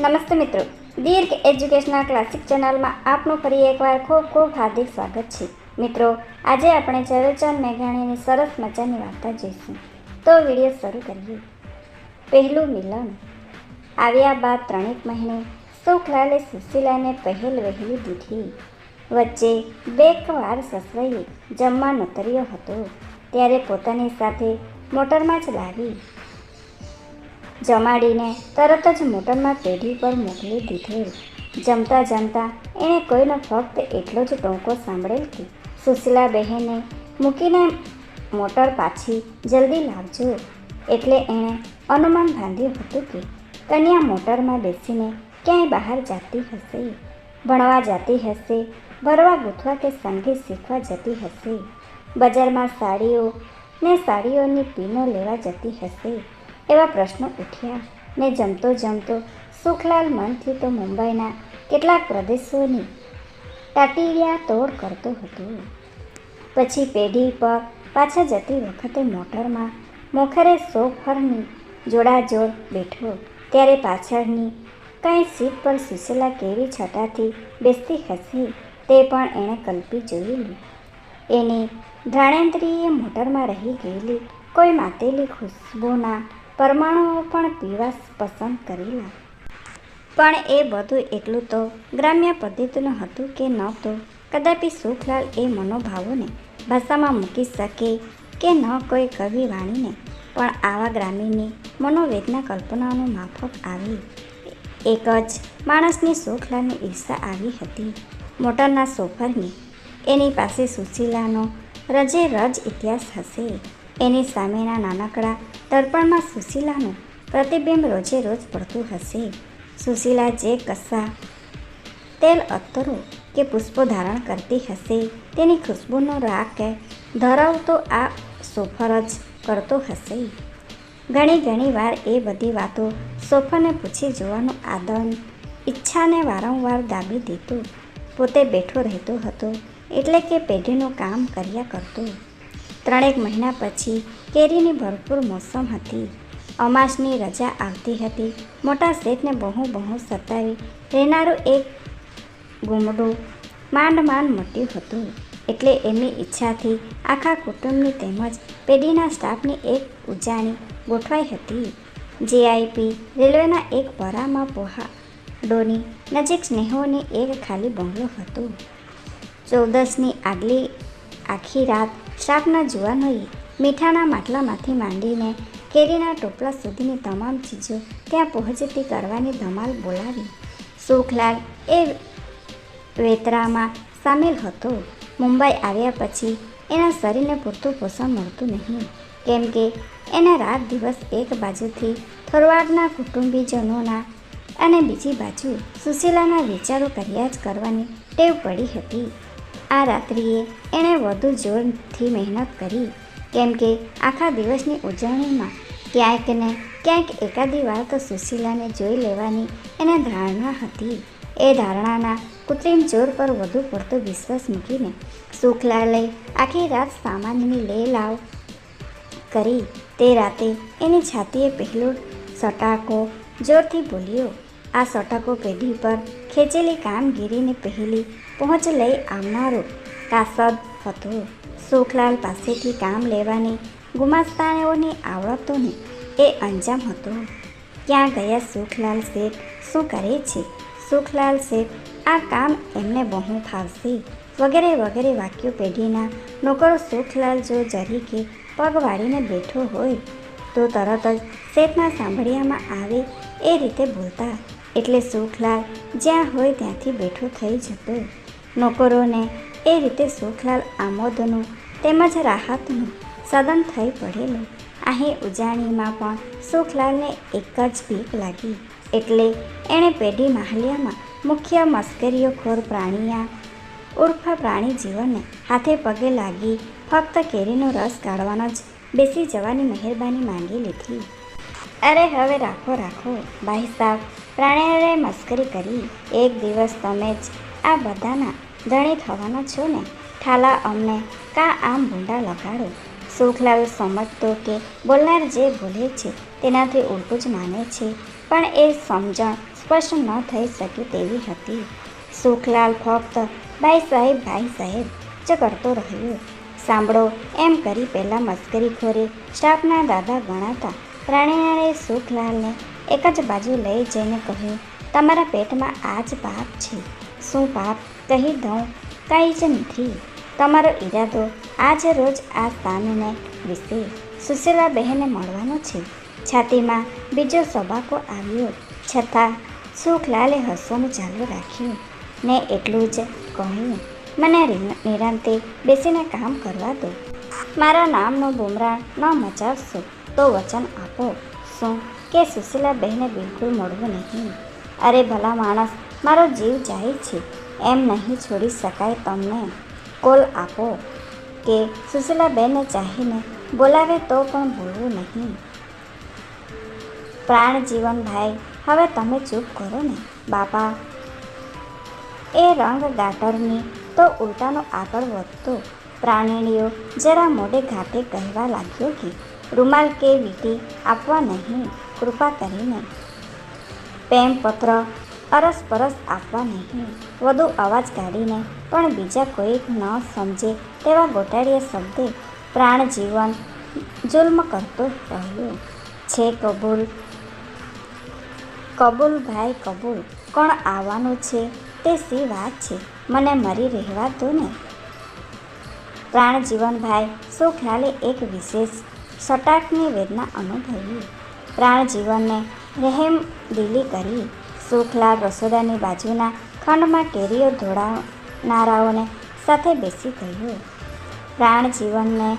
નમસ્તે મિત્રો. દીર્ઘ educational classic ચેનલમાં આપનું ફરી એકવાર ખૂબ ખૂબ હાર્દિક સ્વાગત છે. મિત્રો, આજે આપણે ઝવેરચંદ મેઘાણીની સરસ મજાની વાર્તા જોઈશું. તો વીડિયો શરૂ કરીએ. પહેલું મિલન. આવ્યા બાદ ત્રણેક મહિને સુખલાલે સુશીલાને પહેલ વહેલી દીધી. વચ્ચે બે વાર સસરાઈએ જમવા નોતર્યો હતો. ત્યારે પોતાની સાથે મોટરમાં જ લાવી જમાડીને તરત જ મોટરમાં પેઢી પર મોકલી દીધેલ જમતા જમતા એણે કોઈનો ફક્ત એટલો જ ટોંકો સાંભળેલ કે સુશીલા બહેને મૂકીને મોટર પાછી જલ્દી લાવજો. એટલે એણે અનુમાન બાંધ્યું હતું કે કન્યા મોટરમાં બેસીને ક્યાંય બહાર જતી હશે, ભણવા જતી હશે, ભરવા ગૂંથવા કે સંગીત શીખવા જતી હશે, બજારમાં સાડીઓ ને સાડીઓની પીનો લેવા જતી હશે. એવા પ્રશ્નો ઉઠ્યા. ને જમતો જમતો સુખલાલ મનથી તો મુંબઈના કેટલાક પ્રદેશોની ટાટીરિયા તોડ કરતો હતો. પછી પેઢી પર પાછા જતી વખતે મોટરમાં મોખરે સોફરની જોડાજોડ બેઠો. ત્યારે પાછળની કંઈ સીટ પર સુશીલા કેવી છટાથી બેસતી હશે તે પણ એણે કલ્પી જોયેલું એની ધ્રાણેન્દ્રિયે મોટરમાં રહી ગયેલી કોઈ માતેલી ખુશ્બુના પરમાણુઓ પણ પીવા પસંદ કરેલા. પણ એ બધું એટલું તો ગ્રામ્ય પદ્ધતિનું હતું કે ન તો કદાપી સુખલાલ એ મનોભાવોને ભાષામાં મૂકી શકે કે ન કોઈ કવિ વાણીને. પણ આવા ગ્રામીણની મનોવેદના કલ્પનાઓનું માફક આવી. એક જ માણસની સુખલાલની ઈર્ષા આવી હતી. મોટરના સોફરની એની પાસે સુશીલાનો રજે રજ ઇતિહાસ હશે. એની સામેના નાનકડા દર્પણમાં સુશીલાનું પ્રતિબિંબ રોજે રોજ પડતું હશે. સુશીલા જે કસા તેલ અત્તરો કે પુષ્પો ધારણ કરતી હશે, તેની ખુશ્બુનો રાગ ધરાવતો આ સોફર જ કરતો હશે. ઘણી ઘણી વાર એ બધી વાતો સોફરને પૂછી જોવાનું આદન, ઈચ્છાને વારંવાર દાબી દીધું પોતે બેઠો રહેતો હતો, એટલે કે પેઢીનું કામ કર્યા કરતો. ત્રણેક મહિના પછી કેરીની ભરપૂર મોસમ હતી. અમાસની રજા આવતી હતી. મોટા શેઠને બહુ બહુ સતાવી રહેનારું એક ગુમડું માંડ માંડ મટ્યું હતું. એટલે એમની ઈચ્છાથી આખા કુટુંબની તેમજ પેઢીના સ્ટાફની એક ઉજાણી ગોઠવાઈ હતી. જેઆઈપી રેલવેના એક વરામાં પહાડોની નજીક સ્નેહોની એક ખાલી બંગલો હતો. ચૌદસની આગલી આખી રાત સ્ટાફના જુવાનોએ મીઠાના માટલામાંથી માંડીને કેરીના ટોપલા સુધીની તમામ ચીજો ત્યાં પહોંચતી કરવાની ધમાલ બોલાવી. સુખલાલ એ વેતરામાં સામેલ હતો. મુંબઈ આવ્યા પછી એના શરીરને પૂરતું પોષણ મળતું નહીં. કેમ કે એને રાત દિવસ એક બાજુથી થરવાડના કુટુંબીજનોના અને બીજી બાજુ સુશીલાના વિચારો કર્યા જ કરવાની ટેવ પડી હતી. આ રાત્રિએ એણે વધુ જોરથી મહેનત કરી. કેમ કે આખા દિવસની ઉજવણીમાં ક્યાંક ને ક્યાંક એકાદી વાર તો સુશીલાને જોઈ લેવાની એને ધારણા હતી. એ ધારણાના કૃત્રિમ જોર પર વધુ પડતો વિશ્વાસ મૂકીને સુખલાલે આખી રાત સામાનની લે લાવ કરી. તે રાતે એની છાતીએ પહેલો સટાકો જોરથી બોલ્યો. આ સટાકો પેઢી પર ખેંચેલી કામગીરીની પહેલી પહોંચ લઈ આવનારો. કાસદ હતો સુખલાલ પાસેથી કામ લેવાની ગુમાસ્તાઓની આવડતોને એ અંજામ હતો. ક્યાં ગયા સુખલાલ શેઠ? શું કરે છે? સુખલાલ શેઠ, આ કામ એમને બહુ ફાવશે. વગેરે વગેરે વાક્યો પેઢીના નોકરો સુખલાલ જો જરી કે પગ વાળીને બેઠો હોય, તો તરત જ શેઠના સાંભળિયામાં આવે એ રીતે બોલતા. એટલે સુખલાલ જ્યાં હોય ત્યાંથી બેઠો થઈ જતો. નોકરોને એ રીતે સુખલાલ આમોદનું તેમજ રાહતનું સદન થઈ પડેલું. અહીં ઉજાણીમાં પણ સુખલાલને એક જ ભીખ લાગી. એટલે એણે પેઢી માહલિયામાં મુખ્ય મસ્કરીઓખોર પ્રાણીયા ઉર્ફ પ્રાણી જીવનને હાથે પગે લાગી ફક્ત કેરીનો રસ કાઢવાનો જ બેસી જવાની મહેરબાની માંગી લીધી. અરે હવે રાખો રાખો, ભાઈ સાહેબ પ્રાણીએ મસ્કરી કરી. એક દિવસ તમે જ આ બધાના ધણી થવાના છો ને? ઠાલા અમને, કા આમ ભૂંડા લગાડો? સુખલાલ સમજતો કે બોલનાર જે બોલે છે, તેનાથી ઉલટું જ માને છે. પણ એ સમજણ સ્પષ્ટ ન થઈ શકે તેવી હતી. સુખલાલ ફક્ત, ભાઈ સાહેબ ભાઈ સાહેબ, જ કરતો રહ્યો. સાંભળો, એમ કરી પહેલાં મસ્કરીખોરી સ્ટાફના દાદા ગણાતા. પ્રાણીનાએ સુખલાલને એક જ બાજુ લઈ જઈને કહ્યું, તમારા પેટમાં આ જ પાપ છે. શું પાપ? કહી દઉં, કાંઈ જ નથી. તમારો ઈરાદો આજ રોજ આ સ્થાનને વિશે સુશીલા બહેને મળવાનો છે. છાતીમાં બીજો સ્વભાકો આવ્યો. છતાં સુખલાલે હસવાનું ચાલુ રાખ્યું. ને એટલું જ કહ્યું મને નિરાંતે બેસીને કામ કરવા દો. મારા નામનો બુમરાણ ન મચાવશો તો વચન આપો. શું કે સુશીલા બહેને બિલકુલ મળવું નહીં? અરે ભલા માણસ, મારો જીવ જાય છે. એમ નહીં છોડી શકાય તમને. કોલ આપો કે સુશીલા બહેને ચાહીને બોલાવે તો પણ ભૂલવું નહીં. પ્રાણ જીવન ભાઈ હવે તમે ચૂપ કરો ને, બાપા. એ રંગ ગાટરની તો ઉલટાનો આગળ વધતો પ્રાણીણીઓ જરા મોઢે ઘાટે કહેવા લાગ્યો કે, રૂમાલ કે વીટી આપવા નહીં, કૃપા કરીને. પ્રેમપત્ર અરસપરસ આપવા નહીં વધુ અવાજ કાઢીને પણ બીજા કોઈ ન સમજે તેવા ગોટાળિયા શબ્દે પ્રાણ જીવન જુલ્મ કરતો રહ્યો. છે કબૂલ? કબૂલ ભાઈ કબૂલ. કોણ આવવાનું છે તે સી વાત છે? મને મરી રહેવા દો ને. પ્રાણજીવનભાઈ સુખલાલે એક વિશેષ સટાકની વેદના અનુભવી? પ્રાણ જીવનને રહેમ દિલી કરી. સુખલાલ રસોડાની બાજુના ખંડમાં કેરીઓ ધોળાવનારાઓને સાથે બેસી ગયો. પ્રાણ જીવનને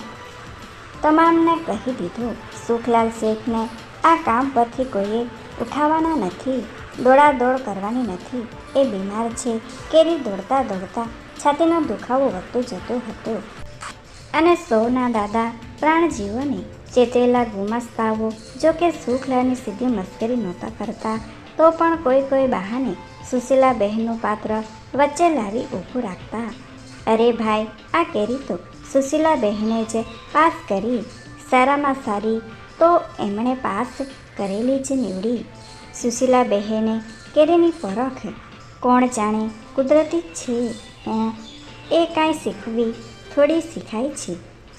તમામને કહી દીધું. સુખલાલ શેઠને આ કામ પરથી કોઈએ ઉઠાવવાના નથી, દોડાદોડ કરવાની નથી. એ બીમાર છે. કેરી દોડતા દોડતા છાતીનો દુખાવો વધતો જતો હતો. અને સૌના દાદા પ્રાણજીવોને ચેતવેલા ગુમાસ્તાઓ જો કે સુખલાલની સીધી મશ્કરી નહોતા કરતા તો પણ કોઈ કોઈ બહાને સુશીલા બહેનનું પાત્ર વચ્ચે લાવી ઊભું રાખતા, અરે ભાઈ, આ કેરી તો સુશીલા બહેને જ પાસ કરી. સારામાં સારી તો એમણે પાસ કરેલી જ નીવડી. સુશીલા બહેને કેરીની પરખ કોણ જાણે? કુદરતી છે. એ કાંઈ શીખવી થોડી શીખાય છે.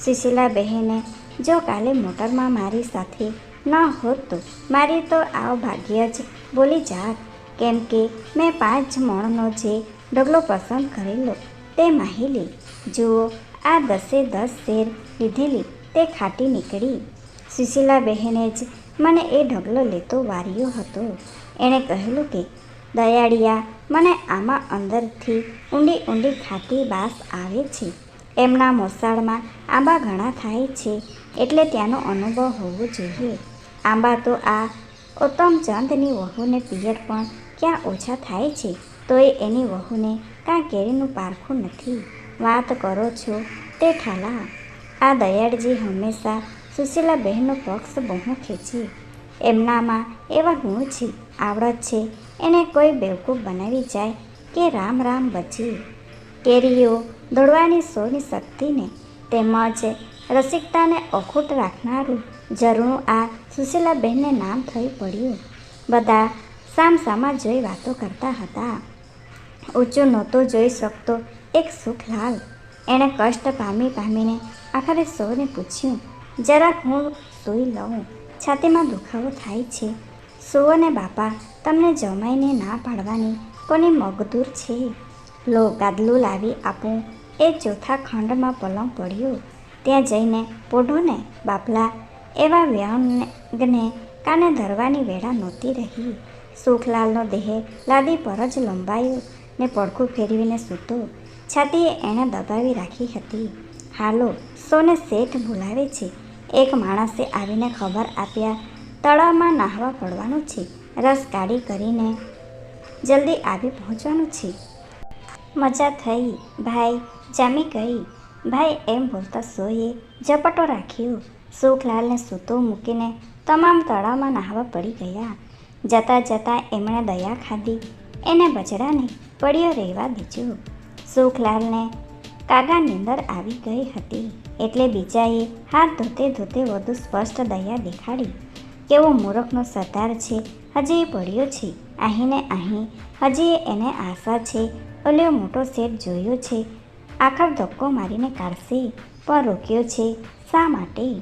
સુશીલા બહેને, જો કાલે મોટરમાં મારી સાથે ન હોત તો મારી તો આવ ભાગ્ય જ બોલી, જાત, કેમ કે મેં પાંચ મણનો જે ઢગલો પસંદ કરેલો તે માહિલી જુઓ, આ દસે દસ શેર લીધેલી તે ખાટી નીકળી. સુશીલા બહેને જ મને એ ઢગલો લેતો વાર્યો હતો. એણે કહેલું કે, દયાળિયા, મને આમાં અંદરથી ઊંડી ઊંડી ખાટી બાસ આવે છે. એમના મોસાળમાં આંબા ઘણા થાય છે, એટલે ત્યાંનો અનુભવ હોવો જોઈએ. આંબા તો આ ઉત્તમચંદની વહુને પિયર પણ ક્યાં ઓછા થાય છે? તોય એની વહુને કાં કેરીનું પારખું નથી. વાત કરો છો તે ઠાલા. આ દયાળજી હંમેશા સુશીલા બહેનનો પક્ષ બહુ ખેંચી. એમનામાં એવા ગુણ છે આવડત છે. એને કોઈ બેવકૂફ બનાવી જાય કે રામ રામ બચી. કેરીઓ દોડવાની સોની શક્તિને તેમજ રસિકતાને અખૂટ રાખનારું ઝરણું આ સુશીલાબહેનને નામ થઈ પડ્યું. બધા સામસામા જોઈ વાતો કરતા હતા. ઊંચું નહોતો જોઈ શકતો એક સુખલાલ એણે કષ્ટ પામી પામીને આખરે સૌને પૂછ્યું, જરાક હું સૂઈ લઉં. છાતીમાં દુખાવો થાય છે. ને બાપા, તમને જમાઈને ના પાડવાની કોની મગદૂર છે? લો, ગાદલું લાવી આપું. એ ચોથા ખંડમાં પલંગ પડ્યો. ત્યાં જઈને પોઢોને, બાપલા એવા વ્યંગને કાને ધરવાની વેળા નહોતી રહી. સુખલાલનો દેહ લાદી પર જ લંબાયો ને પડખું ફેરવીને સૂતો. છાતીએ એણે દબાવી રાખી હતી. હાલો, સોને શેઠ બોલાવે છે. એક માણસે આવીને ખબર આપ્યા, તળાવમાં નાહવા પડવાનું છે. રસ કાઢી કરીને જલ્દી આવી પહોંચવાનું છે. મજા થઈ, ભાઈ, જામી ગઈ. ભાઈ એમ બોલતા સોએ ઝપટો રાખ્યો. સુખલાલને સૂતો મૂકીને તમામ તળાવમાં નાહવા પડી ગયા. જતાં જતાં એમણે દયા ખાધી. એને બજડાને પડ્યો રહેવા દીધો. સુખલાલને કાગા નીંદર આવી ગઈ હતી. એટલે બીજાએ હાથ ધોતે ધોતે વધુ સ્પષ્ટ દયા દેખાડી. કેવો મૂરખનો સરદાર છે, હજી પડ્યો છે. અહીં ને અહીં હજી એને આશા છે ઓલ્યો મોટો સેટ જોયો છે આખર ધક્કો મારીને કાઢશે. પણ રોક્યો છે. શા માટે?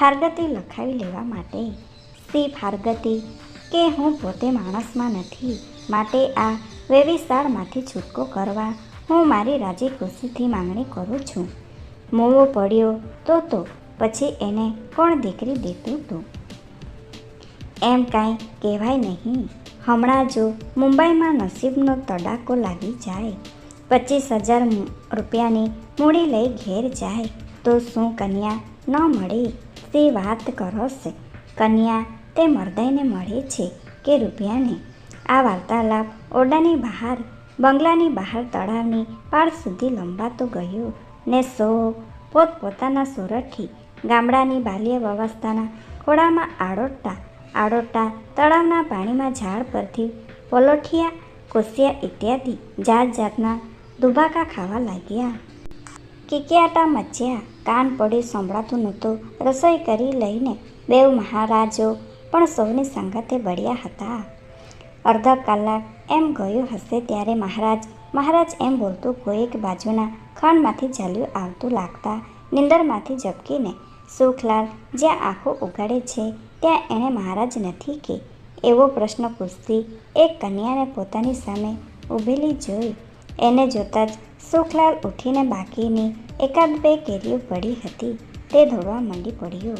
ફારગતી લખાવી લેવા માટે. સી ફારગતી કે હું પોતે માણસમાં નથી. માટે આ વેવિશાળમાંથી છૂટકો કરવા હું મારી રાજી ખુશીથી માંગણી કરું છું. મોવો પડ્યો. તો તો. પછી એને કોણ દીકરી દેતું હતું એમ કાંઈ કહેવાય નહીં. હમણાં જો મુંબઈમાં નસીબનો તડાકો લાગી જાય પચીસ હજાર રૂપિયાની મૂડી લઈ ઘેર જાય તો શું કન્યા ન મળે? તે વાત કરોશે કન્યા, તે મરદાઈને મળે છે કે રૂપિયાને? આ વાર્તાલાપ ઓરડાની બહાર, બંગલાની બહાર તળાવની પાળ સુધી લંબાતો ગયો ને સો પોતપોતાના સુરતથી ગામડાની બાલ્ય વ્યવસ્થાના ખોળામાં આડોટતા આડોટતા તળાવના પાણીમાં ઝાડ પરથી પોલોઠિયા, કોસિયા ઇત્યાદિ જાત જાતના દુબાકા ખાવા લાગ્યા. કિકિયાટા મચ્યા. કાન પડી સંભળાતું નહોતું. રસોઈ કરી લઈને બેવ મહારાજો પણ સૌની સંગતે બળ્યા હતા. અડધા કલાક એમ ગયો હશે ત્યારે મહારાજ. મહારાજ એમ બોલતું કોઈક બાજુના ખંડમાંથી ચાલ્યું આવતું લાગતા નિંદરમાંથી ઝબકીને સુખલાલ, જ્યાં આંખો ઉગાડે છે, ત્યાં એણે મહારાજ નથી કે? એવો પ્રશ્ન પૂછતી એક કન્યાને પોતાની સામે ઊભેલી જોઈ એને જોતાં જ સુખલાલ ઉઠીને બાકીની એકાદ બે કેરીઓ પડી હતી. તે દોડવા માંડી પડ્યો.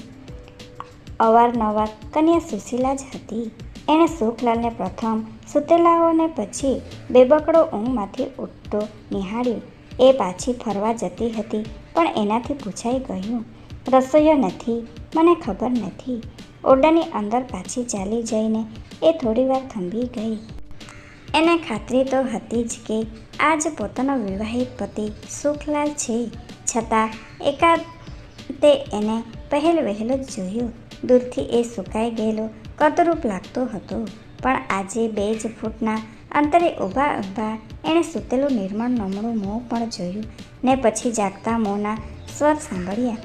અવારનવાર કન્યા સુશીલા જ હતી. એણે સુખલાલને પ્રથમ સુતેલાઓને પછી બેબકડો ઊંઘમાંથી ઉઠતો નિહાળ્યો. એ પાછી ફરવા જતી હતી, પણ એનાથી પૂછાઈ ગયું, રસોઈયો નથી? મને ખબર નથી. ઓરડાની અંદર પાછી ચાલી જઈને એ થોડીવાર થંભી ગઈ. એને ખાતરી તો હતી જ કે આજ પોતાનો વિવાહિત પતિ સુખલાલ છે. છતાં એકાદ તે એને પહેલ વહેલો જ જોયો. દૂરથી એ સુકાઈ ગયેલો કદરૂપ લાગતો હતો. પણ આજે બે જ ફૂટના અંતરે ઊભા ઊભા એણે સૂતેલું નિર્મળ નમણું મોં પણ જોયું ને પછી જાગતા મોંના સ્વર સાંભળ્યા.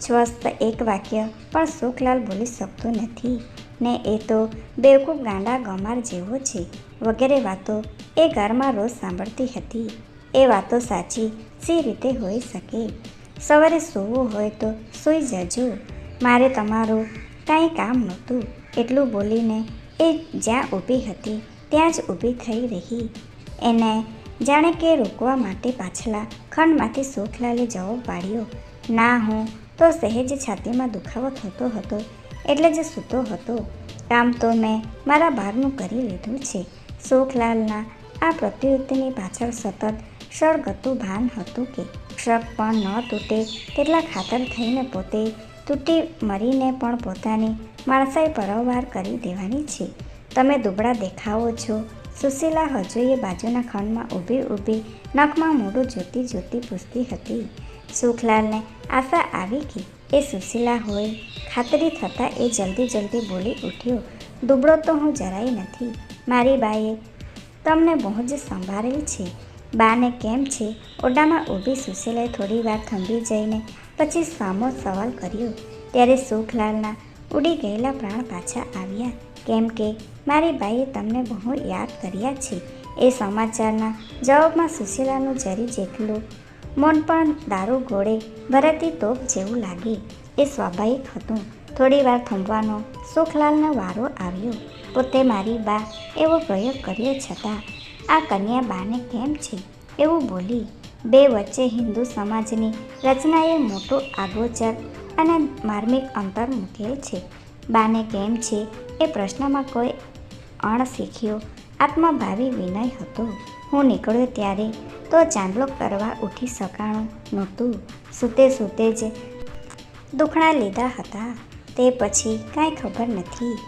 સ્વસ્થ એક વાક્ય પણ સુખલાલ બોલી શકતો નથી ને એ તો બેવકૂફ ગાંડા ગમાર જેવો છે. વગેરે વાતો એ ઘરમાં રોજ સાંભળતી હતી. એ વાતો સાચી સી રીતે હોઈ શકે. સવારે સૂવું હોય તો સૂઈ જજો. મારે તમારું કાંઈ કામ નહોતું. એટલું બોલીને એ જ્યાં ઊભી હતી ત્યાં જ ઊભી થઈ રહી. એને જાણે કે રોકવા માટે પાછલા ખંડમાંથી સુખલાલે જવાબ પાડ્યો, ના હું તો સહેજ છાતીમાં દુખાવો થતો હતો, એટલે જ સૂતો હતો. કામ તો મેં મારા બહારનું કરી લીધું છે. સુખલાલના આ પ્રતિવૃત્તિની પાછળ સતત સળગતું ભાન હતું કે શક પણ ન તૂટે તેટલા ખાતર થઈને પોતે તૂટી મરીને પણ પોતાની માણસાઈ પરવાર કરી દેવાની છે. તમે દુબળા દેખાવો છો. સુશીલા હજુ એ બાજુના ખંડમાં ઊભી ઊભી નખમાં મોઢું જોતી જોતી પૂછતી હતી. સુખલાલને આશા આવી કે એ સુશીલા હોય. ખાતરી થતાં એ જલ્દી જલ્દી બોલી ઉઠ્યો, દુબળો તો હું જરાય નથી. મારી બાએ તમને બહુ જ સંભાળેલ છે. બાને કેમ છે? ઓરડામાં ઊભી સુશીલાએ થોડી વાર થંભી જઈને પછી સામો સવાલ કર્યો. ત્યારે સુખલાલના ઉડી ગયેલા પ્રાણ પાછા આવ્યા. કેમ કે મારી બાઈએ તમને બહુ યાદ કર્યા છે. એ સમાચારના જવાબમાં સુશીલાનું જરી જેટલું મન પણ દારૂ ગોળે ભરતી તોપ જેવું લાગે. એ સ્વાભાવિક હતું. થોડી વાર થંભવાનો સુખલાલનો વારો આવ્યો. પોતે મારી બા એવો પ્રયોગ કર્યો છતાં, આ કન્યા બાને કેમ છે? એવું બોલી. બે વચ્ચે હિન્દુ સમાજની રચનાએ મોટો આગોચર અને માર્મિક અંતર મૂકેલ છે. બાને કેમ છે? એ પ્રશ્નમાં કોઈ અણ શીખ્યો. આત્મભાવી વિનય હતો. હું નીકળ્યો ત્યારે તો ચાંદલો કરવા ઉઠી શકાણું નહોતું. સૂતે સૂતે જ દુખણા લીધા હતા. તે પછી કાંઈ ખબર નથી.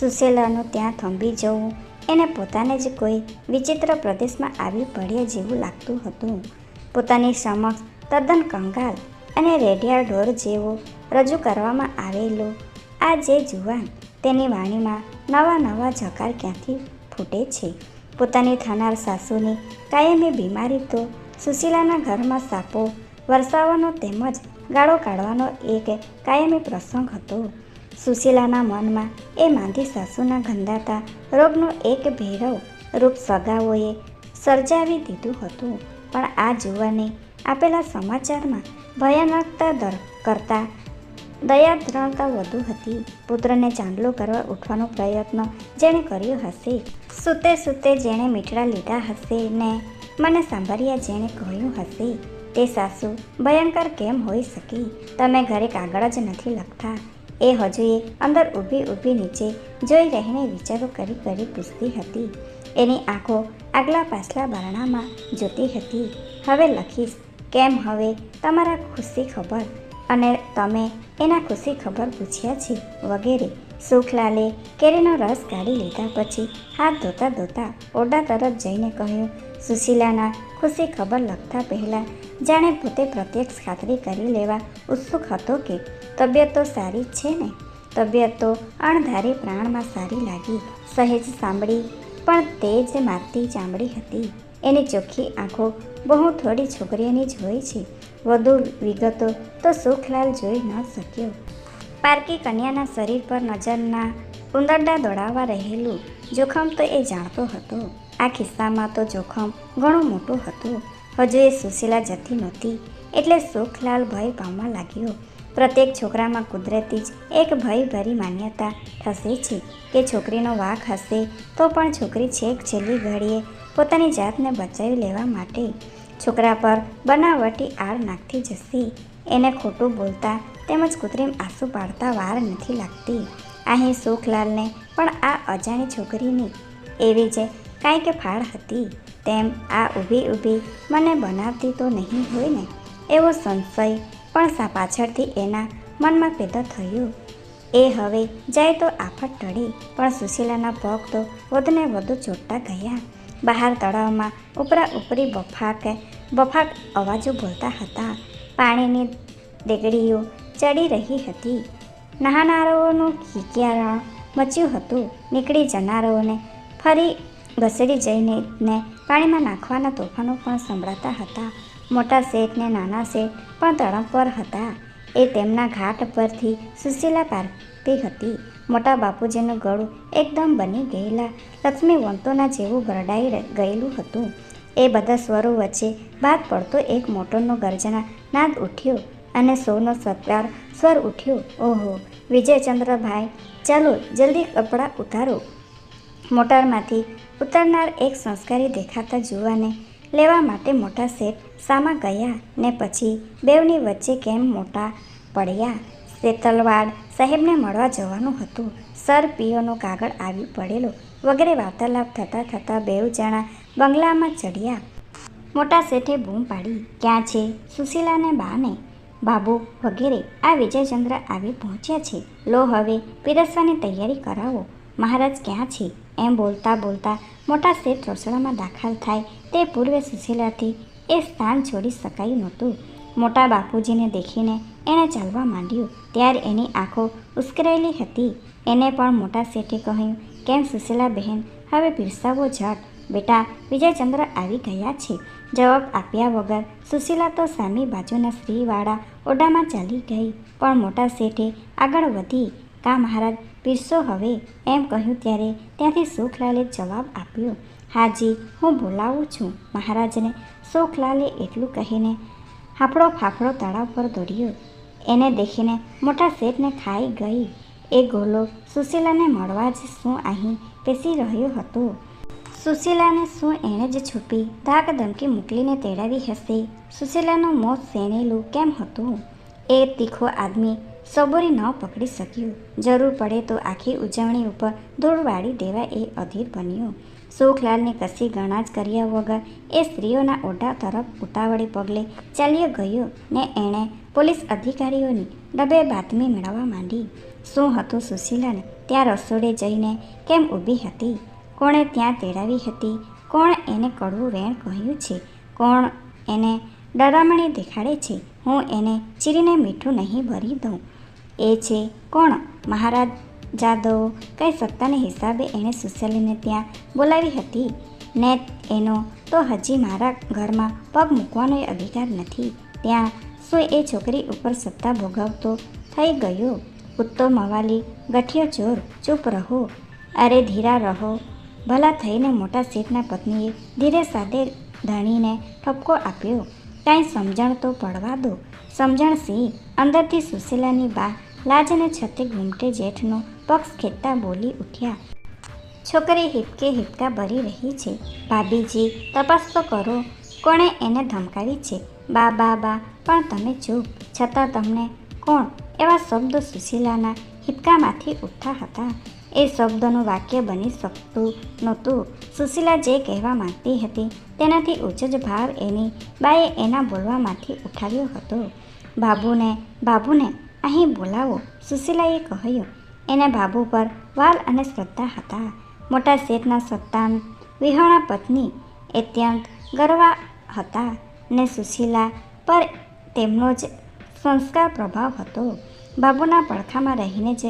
સુશેલાનું ત્યાં થંભી જવું, એને પોતાને જ કોઈ વિચિત્ર પ્રદેશમાં આવી પડ્યા જેવું લાગતું હતું. પોતાની સમક્ષ તદ્દન કંગાલ અને રેડિયા ઢોર જેવો રજૂ કરવામાં આવેલો, આ જે જુવાન તેની વાણીમાં નવા નવા જકાર ક્યાંથી ફૂટે છે? પોતાની થનાર સાસુની કાયમી બીમારી તો સુશીલાના ઘરમાં સાપો વરસાવવાનો તેમજ ગાળો કાઢવાનો એક કાયમી પ્રસંગ હતો. સુશીલાના મનમાં એ માંદી સાસુના ગંધાતા રોગનું એક ભેરવ રૂપ સગાઓએ સર્જાવી દીધું હતું. પણ આ જુવાને આપેલા સમાચારમાં ભયાનકતા દર કરતાં દયાદ્રણતા વધુ હતી. પુત્રને ચાંદલો કરવા ઉઠવાનો પ્રયત્ન જેણે કર્યો હશે, સૂતે સૂતે જેણે મીઠડા લીધા હશે ને મને સાંભળ્યા જેણે કહ્યું હશે, તે સાસુ, ભયંકર કેમ હોઈ શકી? તમે ઘરે કાગળ જ નથી લખતા. એ હજુએ અંદર ઊભી ઊભી નીચે જોઈ રહીને વિચારો કરી કરી પૂછતી હતી. એની આંખો આગલા પાછલા બારણામાં જોતી હતી. હવે લખીશ, કેમ હવે? તમારા ખુશી ખબર. અને તમે એના ખુશી ખબર પૂછ્યા છે? વગેરે. સુખલાલે કેરીનો રસ કાઢી લીધા પછી હાથ ધોતા ધોતા ઓરડા તરફ જઈને કહ્યું, સુશીલાના ખુશી ખબર લખતા પહેલાં જાણે પોતે પ્રત્યક્ષ ખાતરી કરી લેવા ઉત્સુક હતો કે તબિયત તો સારી જ છે ને? તબિયત તો અણધારી પ્રાણમાં સારી લાગી, સહેજ સાંભળી, પણ તે જ મારતી ચામડી હતી. એની ચોખ્ખી આંખો બહુ થોડી છોકરીઓની જ હોય છે. વધુ વિગતો તો સુખલાલ જોઈ ન શક્યો. પારકી કન્યાના શરીર પર નજરના ઉંદરડા દોડાવવા રહેલું જોખમ તો એ જાણતો હતો. આ કિસ્સામાં તો જોખમ ઘણું મોટું હતું. હજુ એ સુશીલા જતી નહોતી. એટલે સુખલાલ ભય પામવા લાગ્યો. પ્રત્યેક છોકરામાં કુદરતી જ એક ભયભરી માન્યતા થશે છે કે છોકરીનો વાક હશે તો પણ છોકરી છેક છેલ્લી ઘડીએ પોતાની જાતને બચાવી લેવા માટે છોકરા પર બનાવટી આર નાખતી જશે. એને ખોટું બોલતા તેમજ કૃત્રિમ આંસુ પાડતા વાર નથી લાગતી. અહીં સુખલાલને પણ આ અજાણી છોકરીની એવી જ કાંઈ કે ફાળ હતી. તેમ આ ઊભી ઊભી મને બનાવતી તો નહીં હોય ને, એવો સંશય પણ સા પાછળથી એના મનમાં પેદા થયો. એ હવે જાય તો આફત ટળી, પણ સુશીલાના પગ તો વધુને વધુ ચોટતા ગયા. બહાર તળાવમાં ઉપરા ઉપરી બફાક બફાક અવાજો બોલતા હતા. પાણીની દેગડીઓ ચડી રહી હતી. નહાનારાઓનું ખીકિયારણ મચ્યું હતું. નીકળી જનારાઓને ફરી ઘસેડી જઈને ને પાણીમાં નાખવાના તોફાનો પણ સંભળાતા હતા. મોટા શેઠ ને નાના શેઠ પણ તળમ પર હતા. એ તેમના ઘાટ પરથી સુશીલા પારતી હતી. મોટા બાપુજીનું ગળું એકદમ બની ગયેલા. લક્ષ્મી વંતોના જેવું ગરડાઈ ગયેલું હતું. એ બધા સ્વરો વચ્ચે બાદ પડતો એક મોટરનો ગર્જના નાદ ઉઠ્યો અને સૌનો સત્કાર સ્વર ઉઠ્યો. ઓહો, વિજયચંદ્રભાઈ, ચાલો જલ્દી કપડાં ઉતારો. મોટરમાંથી ઉતરનાર એક સંસ્કારી દેખાતા જુવાને લેવા માટે મોટા શેઠ સામા ગયા ને પછી બેવની વચ્ચે કેમ મોટા પડ્યા? શેતલવાડ સાહેબને મળવા જવાનું હતું. સર પીઓનો કાગળ આવી પડેલો. વગેરે વાર્તાલાપ થતાં થતાં બેઉ જણા બંગલામાં ચડ્યા મોટા શેઠે બૂમ પાડી. ક્યાં છે? સુશીલાને બાને? બાબુ વગેરે આ વિજયચંદ્ર આવી પહોંચ્યા છે. લો હવે, પીરસવાની તૈયારી કરાવો. મહારાજ ક્યાં છે? એમ બોલતા બોલતા મોટા શેઠ રસોડામાં દાખલ થાય. તે પૂર્વે સુશીલાથી એ સ્થાન છોડી શકાયું નહોતું. મોટા બાપુજીને દેખીને એણે ચાલવા માંડ્યું. ત્યારે એની આંખો ઉશ્કેરાયેલી હતી. એને પણ મોટા શેઠે કહ્યું, કેમ સુશીલા બહેન હવે પીરસાવો ઝટ બેટા, વિજયચંદ્ર આવી ગયા છે. જવાબ આપ્યા વગર સુશીલા તો સામી બાજુના સ્ત્રીવાળા ઓડામાં ચાલી ગઈ. પણ મોટા શેઠે આગળ વધી. કા મહારાજ પીરસો હવે, એમ કહ્યું ત્યારે ત્યાંથી સુખલાલે જવાબ આપ્યો, હાજી, હું બોલાવું છું. મહારાજને સુખલાલે એટલું કહીને હાફળો ફાફડો તળાવ પર દોડ્યો. એને દેખીને મોટા શેઠને ખાઈ ગઈ. એ ગોલો સુશીલાને મળવા જ શું અહીં પેસી રહ્યો હતો? સુશીલાને શું એણે જ છુપી ધાક ધમકી મોકલીને તેડાવી હશે? સુશીલાનું મોત સેનેલું કેમ હતું? એ તીખો આદમી સબોરી ન પકડી શક્યું. જરૂર પડે તો આખી ઉજવણી ઉપર ધૂળ વાળી દેવા એ અધીર બન્યો. સુખલાલને કશી ગણાજ કર્યા વગર એ સ્ત્રીઓના ઓઢા તરફ ઉતાવળે પગલે ચાલ્યો ગયો ને એણે પોલીસ અધિકારીઓની ડબે બાતમી મેળવવા માંડી. શું હતું સુશીલાને ત્યાં રસોડે જઈને કેમ ઊભી હતી? કોણે ત્યાં તેડાવી હતી? કોણ એને કડવું વેણ કહ્યું છે? કોણ એને ડરામણી દેખાડે છે? હું એને ચીરીને મીઠું નહીં ભરી દઉં. એ છે, કોણ? મહારાજ જાદવ કઈ સત્તાને હિસાબે એણે સુશીલાને ત્યાં બોલાવી હતી? ને એનો તો હજી મારા ઘરમાં પગ મૂકવાનો અધિકાર નથી. ત્યાં શું એ છોકરી ઉપર સત્તા ભોગવતો થઈ ગયો? કૂદતો મવાલી, ગઠિયો ચોર, ચૂપ રહો. અરે ધીરા રહો. ભલા થઈને મોટા શેઠના પત્નીએ ધીરે સાથે ધણીને ઠપકો આપ્યો. કાંઈ સમજણ તો પડવા દો. સમજણ સી અંદરથી સુશીલાની બા લાજને છતે ઘૂમટે જેઠનો પક્ષ ખેંચતા બોલી ઉઠ્યા. છોકરી હિપકે હિપકા ભરી રહી છે. ભાભીજી, તપાસ તો કરો, કોણે એને ધમકાવી છે? બા બા બા, પણ તમે ચૂપ. છતાં તમને કોણ? એવા શબ્દો સુશીલાના હિપકામાંથી ઉઠતા હતા. એ શબ્દનું વાક્ય બની શકતું નહોતું. સુશીલા જે કહેવા માંગતી હતી, તેનાથી ઊંચો જ ભાવ એની બાએ એના બોલવામાંથી ઉઠાવ્યો હતો. બાબુને બાબુને અહીં બોલાવો, સુશીલાએ કહ્યું. એને બાબુ પર વાલ અને શ્રદ્ધા હતા. મોટા શેઠના સંતાન વિહોણા પત્ની અત્યંત ગરવા હતા ને સુશીલા પર તેમનો જ સંસ્કાર પ્રભાવ હતો. બાબુના પડખામાં રહીને જ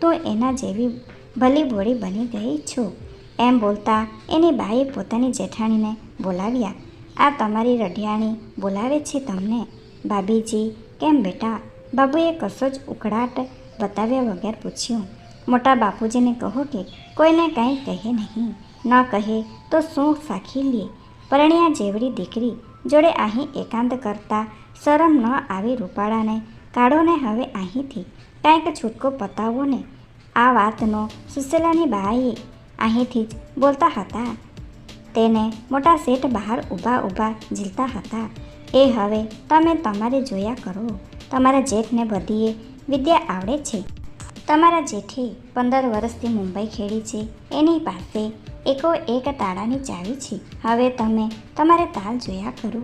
તું એના જેવી ભલી ભોળી બની ગઈ છું. એમ બોલતા એની બાએ પોતાની જેઠાણીને બોલાવ્યા. આ તમારી રઢિયાણી બોલાવે છે તમને? ભાભીજી, કેમ બેટા? બાબુએ કશો જ ઉકળાટ બતાવ્યા વગર પૂછ્યું. મોટા બાપુજીને કહો કે, કોઈને કાંઈ કહે નહીં. ન કહે તો શું સાખી લે? પરણ્યા જેવડી દીકરી જોડે અહીં એકાંત કરતા શરમ ન આવી રૂપાળાને. કાઢોને હવે અહીંથી કાંઈક છૂટકો પતાવો ને. આ વાતનો સુશેલાની બાએ અહીંથી જ બોલતા હતા. તેને મોટા શેઠ બહાર ઊભા ઊભા ઝીલતા હતા. એ હવે તમે તમારે જોયા કરો. તમારા જેઠને બધીએ વિદ્યા આવડે છે. તમારા જેઠે પંદર વર્ષથી મુંબઈ ખેડી છે. એની પાસે એકો એક તાળાની ચાવી છે. હવે તમે તમારે તાલ જોયા કરો.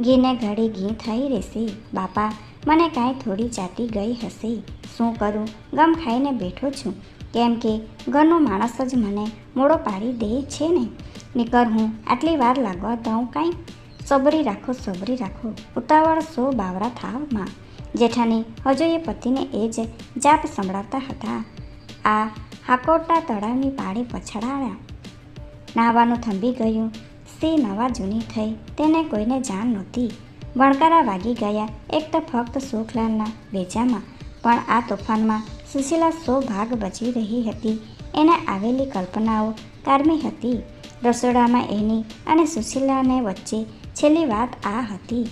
ઘીને ઘડી ઘી થઈ રહેશે. બાપા, મને કાંઈ થોડી ચાટી ગઈ હશે. શું કરું? ગમ ખાઈને બેઠો છું. કેમ કે ઘરનો માણસ જ મને મોડો પાડી દે છે ને. નીકળ હું આટલી વાર લાગવા દઉં કાંઈ? સબરી રાખો સબરી રાખો. ઉતાવળ સો બાવરા થાવ જેઠાની હજુ એ પતિને એ જ જાપ સંભળાવતા હતા. આ હાકોટા તળાવની પાળી પછડાવ્યા નાહવાનું થંભી ગયું. સી નવા જૂની થઈ. તેને કોઈને જાણ નહોતી. વણકારા વાગી ગયા. એક તો ફક્ત સુખલાલના વેચામાં પણ આ તોફાનમાં સુશીલા સો ભાગ બચી રહી હતી. એને આવેલી કલ્પનાઓ કારમી હતી. રસોડામાં એની અને સુશીલાને વચ્ચે છેલ્લી વાત આ હતી.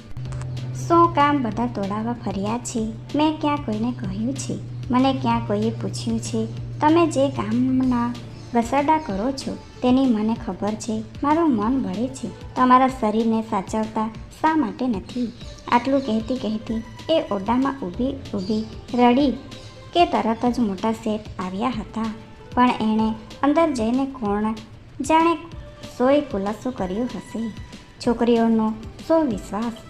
શું કામ બધા તોડાવવા ફર્યા છે. મેં ક્યાં કોઈને કહ્યું છે? મને ક્યાં કોઈએ પૂછ્યું છે? તમે જે કામના ઘસરડા કરો છો, તેની મને ખબર છે. મારું મન બળે છે. તમારા શરીરને સાચવતા શા માટે નથી? આટલું કહેતી કહેતી એ ઓરડામાં ઊભી ઊભી રડી કે તરત જ મોટા શેઠ આવ્યા હતા. પણ એણે અંદર જઈને કોણ જાણે સોય ખુલાસો કર્યો હશે? છોકરીઓનો સો વિશ્વાસ?